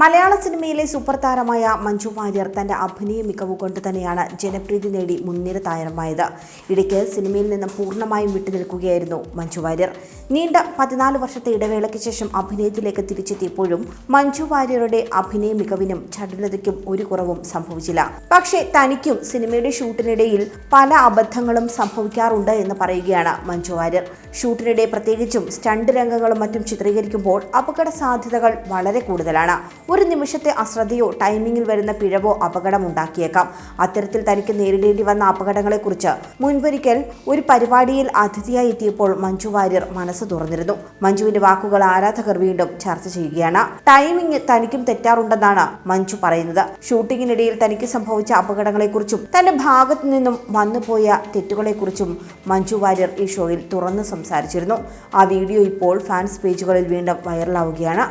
മലയാള സിനിമയിലെ സൂപ്പർ താരമായ മഞ്ജു വാര്യർ തന്റെ അഭിനയ മികവ് കൊണ്ട് തന്നെയാണ് ജനപ്രീതി നേടി മുൻനിര താരമായത്. ഇടയ്ക്ക് സിനിമയിൽ നിന്നും പൂർണമായും വിട്ടുനിൽക്കുകയായിരുന്നു മഞ്ജു വാര്യർ. നീണ്ട പതിനാല് വർഷത്തെ ഇടവേളയ്ക്ക് ശേഷം അഭിനയത്തിലേക്ക് തിരിച്ചെത്തിയപ്പോഴും മഞ്ജു വാര്യരുടെ അഭിനയ മികവിനും ചടുലതയ്ക്കും ഒരു കുറവും സംഭവിച്ചില്ല. പക്ഷേ തനിക്കും സിനിമയുടെ ഷൂട്ടിനിടയിൽ പല അബദ്ധങ്ങളും സംഭവിക്കാറുണ്ട് എന്ന് പറയുകയാണ് മഞ്ജു വാര്യർ. ഷൂട്ടിനിടെ പ്രത്യേകിച്ചും സ്റ്റണ്ട് രംഗങ്ങളും മറ്റും ചിത്രീകരിക്കുമ്പോൾ അപകട സാധ്യതകൾ വളരെ കൂടുതലാണ്. ഒരു നിമിഷത്തെ അശ്രദ്ധയോ ടൈമിംഗിൽ വരുന്ന പിഴവോ അപകടമുണ്ടാക്കിയേക്കാം. അത്തരത്തിൽ തനിക്ക് നേരിടേണ്ടി വന്ന അപകടങ്ങളെക്കുറിച്ച് മുൻപൊരിക്കൽ ഒരു പരിപാടിയിൽ അതിഥിയായി എത്തിയപ്പോൾ മഞ്ജു വാര്യർ മനസ്സ് തുറന്നിരുന്നു. മഞ്ജുവിന്റെ വാക്കുകൾ ആരാധകർ വീണ്ടും ചർച്ച ചെയ്യുകയാണ്. ടൈമിംഗ് തനിക്കും തെറ്റാറുണ്ടെന്നാണ് മഞ്ജു പറയുന്നത്. ഷൂട്ടിങ്ങിനിടയിൽ തനിക്ക് സംഭവിച്ച അപകടങ്ങളെക്കുറിച്ചും തന്റെ ഭാഗത്തു നിന്നും വന്നുപോയ തെറ്റുകളെക്കുറിച്ചും മഞ്ജു വാര്യർ ഈ ഷോയിൽ തുറന്ന് സംസാരിച്ചിരുന്നു. ആ വീഡിയോ ഇപ്പോൾ ഫാൻസ് പേജുകളിൽ വീണ്ടും വൈറലാവുകയാണ്.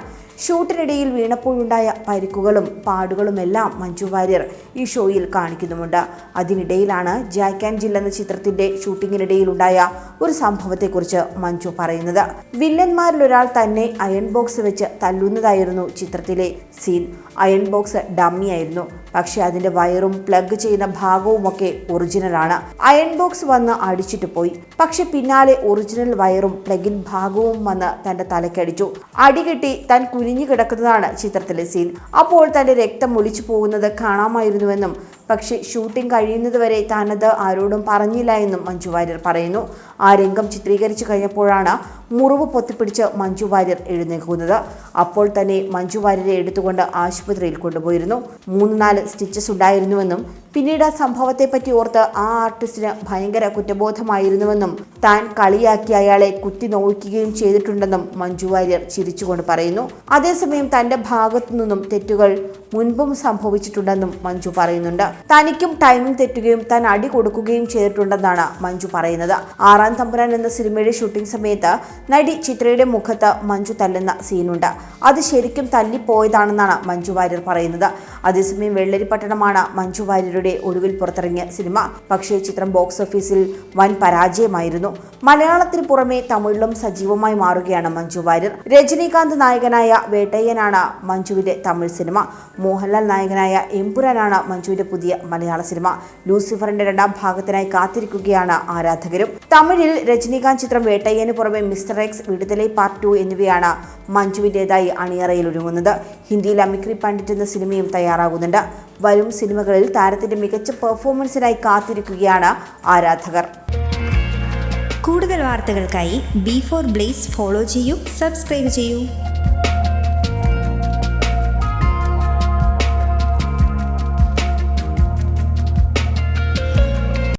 ഷൂട്ടിനിടയിൽ വീണപ്പോഴുണ്ടായ പരിക്കുകളും പാടുകളുമെല്ലാം മഞ്ജു വാര്യർ ഈ ഷോയിൽ കാണിക്കുന്നുമുണ്ട്. അതിനിടയിലാണ് ജാക്ക് ആൻഡ് ജില്ല എന്ന ചിത്രത്തിന്റെ ഷൂട്ടിങ്ങിനിടയിലുണ്ടായ ഒരു സംഭവത്തെക്കുറിച്ച് മഞ്ജു പറയുന്നത്. വില്ലന്മാരിൽ ഒരാൾ തന്നെ അയൺ ബോക്സ് വെച്ച് തല്ലുന്നതായിരുന്നു ചിത്രത്തിലെ സീൻ. അയൺ ബോക്സ് ഡമ്മി ആയിരുന്നു പക്ഷേ അതിന്റെ വയറും പ്ലഗ് ചെയ്യുന്ന ഭാഗവുമൊക്കെ ഒറിജിനലാണ് അയൺ ബോക്സ് വന്ന് അടിച്ചിട്ട് പോയി. പക്ഷെ പിന്നാലെ ഒറിജിനൽ വയറും പ്ലഗിൻ ഭാഗവും വന്ന് തന്റെ തലക്കടിച്ചു. അടികെട്ടി താൻ കുനിഞ്ഞു കിടക്കുന്നതാണ് ചിത്രത്തിലെ സീൻ അപ്പോൾ തന്റെ രക്തം ഒലിച്ചു പോകുന്നത് കാണാമായിരുന്നുവെന്നും പക്ഷേ ഷൂട്ടിംഗ് കഴിയുന്നതുവരെ താനത് ആരോടും പറഞ്ഞില്ല എന്നും മഞ്ജു വാര്യർ പറയുന്നു. ആ രംഗം ചിത്രീകരിച്ചു കഴിഞ്ഞപ്പോഴാണ് മുറിവ് പൊത്തിപ്പിടിച്ച് മഞ്ജു വാര്യർ എഴുന്നേൽക്കുന്നത്. അപ്പോൾ തന്നെ മഞ്ജു വാര്യരെ എടുത്തുകൊണ്ട് ആശുപത്രിയിൽ കൊണ്ടുപോയിരുന്നു. മൂന്ന് നാല് സ്റ്റിച്ചസ് ഉണ്ടായിരുന്നുവെന്നും പിന്നീട് ആ സംഭവത്തെപ്പറ്റി ഓർത്ത് ആ ആർട്ടിസ്റ്റിന് ഭയങ്കര കുറ്റബോധമായിരുന്നുവെന്നും താൻ കളിയാക്കി അയാളെ കുത്തി നോക്കുകയും ചെയ്തിട്ടുണ്ടെന്നും മഞ്ജു വാര്യർ ചിരിച്ചുകൊണ്ട് പറയുന്നു. അതേസമയം തന്റെ ഭാഗത്തു നിന്നും തെറ്റുകൾ മുൻപും സംഭവിച്ചിട്ടുണ്ടെന്നും മഞ്ജു പറയുന്നുണ്ട്. തനിക്കും ടൈമിംഗ് തെറ്റുകയും താൻ അടി കൊടുക്കുകയും ചെയ്തിട്ടുണ്ടെന്നാണ് മഞ്ജു പറയുന്നത്. ആറാം തമ്പുരാൻ എന്ന സിനിമയുടെ ഷൂട്ടിംഗ് സമയത്ത് നടി ചിത്രയുടെ മുഖത്ത് മഞ്ജു തല്ലുന്ന സീനുണ്ട്. അത് ശരിക്കും തല്ലിപ്പോയതാണെന്നാണ് മഞ്ജു വാര്യർ പറയുന്നത്. അതേസമയം വെള്ളരിപ്പട്ടണമാണ് മഞ്ജു വാര്യരുടെ ഒടുവിൽ പുറത്തിറങ്ങിയ സിനിമ. പക്ഷേ ചിത്രം ബോക്സ് ഓഫീസിൽ വൻ പരാജയമായിരുന്നു. മലയാളത്തിന് പുറമെ തമിഴിലും സജീവമായി മാറുകയാണ് മഞ്ജു വാര്യർ. രജനീകാന്ത് നായകനായ വേട്ടയ്യനാണ് മഞ്ജുവിന്റെ തമിഴ് സിനിമ. മോഹൻലാൽ നായകനായ എമ്പുരാനാണ് മഞ്ജുവിന്റെ പുതിയ മലയാള സിനിമ. ലൂസിഫറിന്റെ രണ്ടാം ഭാഗത്തിനായി കാത്തിരിക്കുകയാണ് ആരാധകരും. തമിഴിൽ രജനീകാന്ത് ചിത്രം വേട്ടയ്യന് പുറമെ mister X Viduthalai part two എന്നിവയാണ് മഞ്ജുവിന്റെതായി അണിയറയിൽ ഒരുങ്ങുന്നത്. ഹിന്ദിയിൽ അമിക്രി പണ്ഡിറ്റ് എന്ന സിനിമയും തയ്യാറാകുന്നുണ്ട്. വരും സിനിമകളിൽ താരത്തിന്റെ മികച്ച പെർഫോമൻസിനായി കാത്തിരിക്കുകയാണ് ആരാധകർ. കൂടുതൽ വാർത്തകൾക്കായി ബി ഫോർ ബ്ലേസ് ഫോളോ ചെയ്യൂ സബ്സ്ക്രൈബ് ചെയ്യൂ.